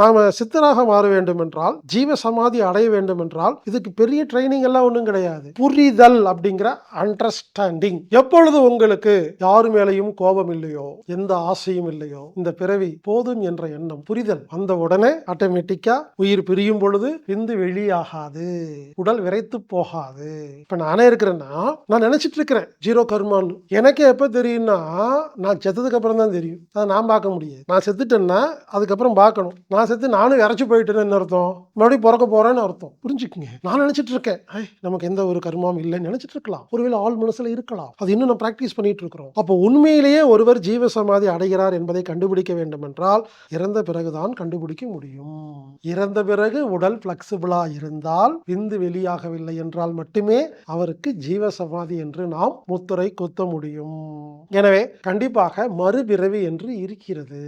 நாம சித்தராக மாற வேண்டும் என்றால் ஜீவ சமாதி அடைய வேண்டும் என்றால் இதுக்கு பெரிய ட்ரைனிங் எல்லாம் ஒன்றும் கிடையாது. புரிதல் அப்படிங்கிற அண்டர்ஸ்டாண்டிங் எப்பொழுது உங்களுக்கு யாரு மேலையும் கோபம் இல்லையோ எந்த ஆசையும் இல்லையோ இந்த பிறவி போதும் என்ற எண்ணம் புரிதல் வந்த உடனே ஆட்டோமேட்டிக்கா உயிர் பிரியும் பொழுது விந்து வெளியாகாது. உடல் விரைத்து போகாது. இப்ப நானே இருக்கிறேன்னா நான் நினைச்சிட்டு இருக்கிறேன் ஜீரோ கர்மான்னு. எனக்கு எப்ப தெரியும்னா நான் செத்ததுக்கு அப்புறம் தான் தெரியும். அதை நான் பார்க்க முடியாது. நான் செத்துட்டேன்னா அதுக்கப்புறம் பார்க்கணும். நான் செத்து நானும் இறச்சி போயிட்டேன்னு அர்த்தம்? மறுபடியும் பிறக்க போறேன்னு அர்த்தம். புரிஞ்சுக்குங்க. நான் நினைச்சிட்டு இருக்கேன் ஐ நமக்கு எந்த ஒரு கர்மாவும் இல்லைன்னு நினைச்சிட்டு இருக்கலாம் ஒருவேளை ஆள் மனசுல இருக்கலாம். அது இன்னும் நான் பிராக்டிஸ் பண்ணிட்டு இருக்கிறோம். அப்போ உண்மையிலேயே ஒருவர் ஜீவ சமாதி அடைகிறார் என்பதை கண்டுபிடிக்க வேண்டும் என்றால் இறந்த பிறகுதான் கண்டுபிடிக்க முடியும். இறந்த பிறகு உடல் பிளெக்சிபிளா இருந்தால் விந்து வெளியாகவில்லை என்றால் மட்டுமே அவருக்கு ஜீவ சமாதி என்று நாம் முத்துரை குத்த முடியும். எனவே கண்டிப்பாக மறுபிறவி என்று இருக்கிறது.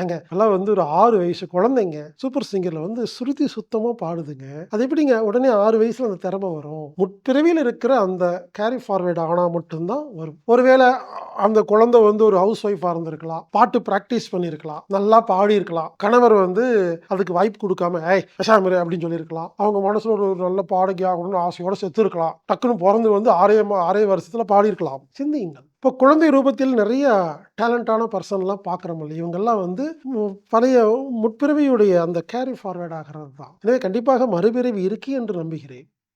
ஏங்க எல்லாம் வந்து ஒரு ஆறு வயசு குழந்தைங்க சூப்பர் சிங்கர்ல வந்து சுருதி சுத்தமா பாடுதுங்க. அது எப்படிங்க? உடனே ஆறு வயசுல அந்த திறமை வரும். முற்பிறவியில் இருக்கிற அந்த கேரி ஃபார்வேர்டு ஆனா மட்டும்தான் வரும். ஒருவேளை அந்த குழந்தை வந்து ஒரு ஹவுஸ் ஒய்ஃபாக இருந்திருக்கலாம். பாட்டு ப்ராக்டிஸ் பண்ணியிருக்கலாம் நல்லா பாடி இருக்கலாம் கணவர் வந்து அதுக்கு வாய்ப்பு கொடுக்காம ஏய் விஷாமிரு அப்படின்னு சொல்லியிருக்கலாம். அவங்க மனசில் ஒரு நல்ல பாடகி ஆகணும்னு ஆசையோட செத்து இருக்கலாம் டக்குன்னு பிறந்து வந்து ஆறே மா- ஆறே வருஷத்துல பாடியிருக்கலாம். சிந்தியுங்கள். இப்போ குழந்தை ரூபத்தில் நிறைய டேலண்டான பர்சன்லாம் பார்க்குறோம்ல இவங்கெல்லாம் வந்து பழைய முற்பிறவியுடைய அந்த கேரி ஃபார்வேர்ட் ஆகிறது தான் எனவே கண்டிப்பாக மறுபிறவி இருக்கு என்று நம்புகிறேன்.